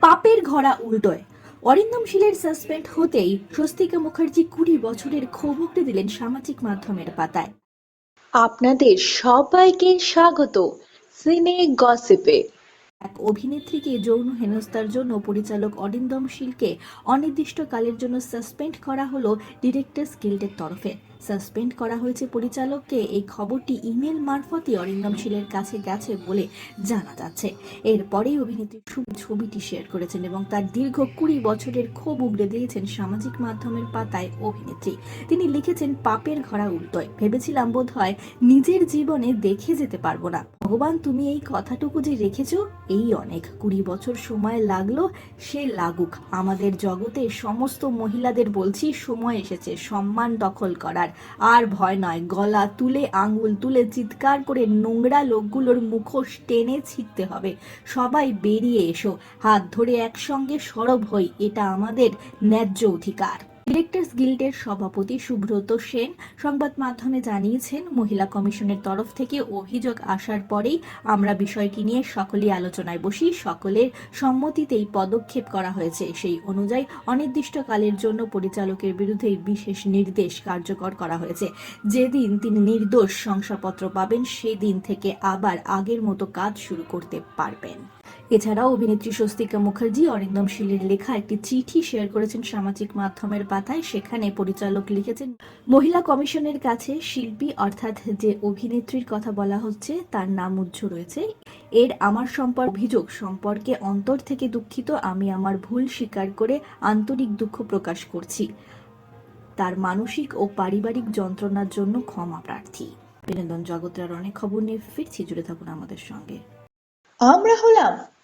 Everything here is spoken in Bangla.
পাপের ঘরা উল্টোয়। অরিন্দম শীলের সাসপেন্ড হতেই স্বস্তিকা মুখার্জি কুড়ি বছরের ক্ষোভ উগড়ে দিলেন সামাজিক মাধ্যমের পাতায়। আপনাদের সবাইকে স্বাগত সিনে গসিপে। এক অভিনেত্রীকে যৌন হেনস্থার জন্য পরিচালক অরিন্দম শীলকে অনির্দিষ্টকালের জন্য সাসপেন্ড করা হলো ডিরেক্টর্স গিল্ডের তরফে। সাসপেন্ড করা হয়েছে পরিচালককে। এই খবরটি ইমেল মারফতই অরিন্দম শীলের কাছে গেছে বলে জানা যাচ্ছে। এরপরেই অভিনেত্রী ছবি- ছবিটি শেয়ার করেছেন এবং তার দীর্ঘ কুড়ি বছরের ক্ষোভ উগড়ে দিয়েছেন সামাজিক মাধ্যমের পাতায় অভিনেত্রী। তিনি লিখেছেন, পাপের ঘোড়া উল্টোয় ভেবেছিলাম বোধ হয় নিজের জীবনে দেখে যেতে পারব না। ভগবান, তুমি এই কথাটুকু যে রেখেছ, এই অনেক। কুড়ি বছর সময় লাগল, সে লাগুক। আমাদের জগতে সমস্ত মহিলাদের বলছি, সময় এসেছে। সম্মান দখল করার। আর ভয় নয়, গলা তুলে, আঙুল তুলে, চিৎকার করে নোংরা লোকগুলোর মুখোশ টেনে ছিঁড়তে হবে। সবাই বেরিয়ে এসো, হাত ধরে একসঙ্গে সরব হই, এটা আমাদের ন্যায্য অধিকার। ডিরেক্টর্স গিল্ডের সভাপতি সুব্রত সেন সংবাদ মাধ্যমে জানিয়েছেন, মহিলা কমিশনের তরফ থেকে অভিযোগ আসার পরেই আমরা বিষয়টি নিয়ে সকলেই আলোচনায় বসি। সকলের সম্মতিতেই পদক্ষেপ করা হয়েছে। সেই অনুযায়ী অনির্দিষ্টকালের জন্য পরিচালকের বিরুদ্ধে বিশেষ নির্দেশ কার্যকর করা হয়েছে। যেদিন তিনি নির্দোষ শংসাপত্র পাবেন, সেদিন থেকে আবার আগের মতো কাজ শুরু করতে পারবেন। এছাড়াও অভিনেত্রী স্বস্তিকা মুখার্জি, অরিন্দম শীলের লেখা একটি চিঠি শেয়ার করেছেন সামাজিক মাধ্যমের পাতায়। সেখানে পরিচালক লিখেছেন, মহিলা কমিশনের কাছে শিল্পী অর্থাৎ যে অভিনেত্রীর কথা বলা হচ্ছে, তার নাম উজ্জ রয়েছে। এর আমার সম্পর্ক অভিযোগ, সম্পর্কে অন্তর থেকে দুঃখিত, আমি আমার ভুল স্বীকার করে আন্তরিক দুঃখ প্রকাশ করছি। তার মানসিক ও পারিবারিক যন্ত্রণার জন্য ক্ষমা প্রার্থী। বিনোদন জগতের অনেক খবর নিয়ে ফিরছি, জুড়ে থাকুন আমাদের সঙ্গে। আমরা হলাম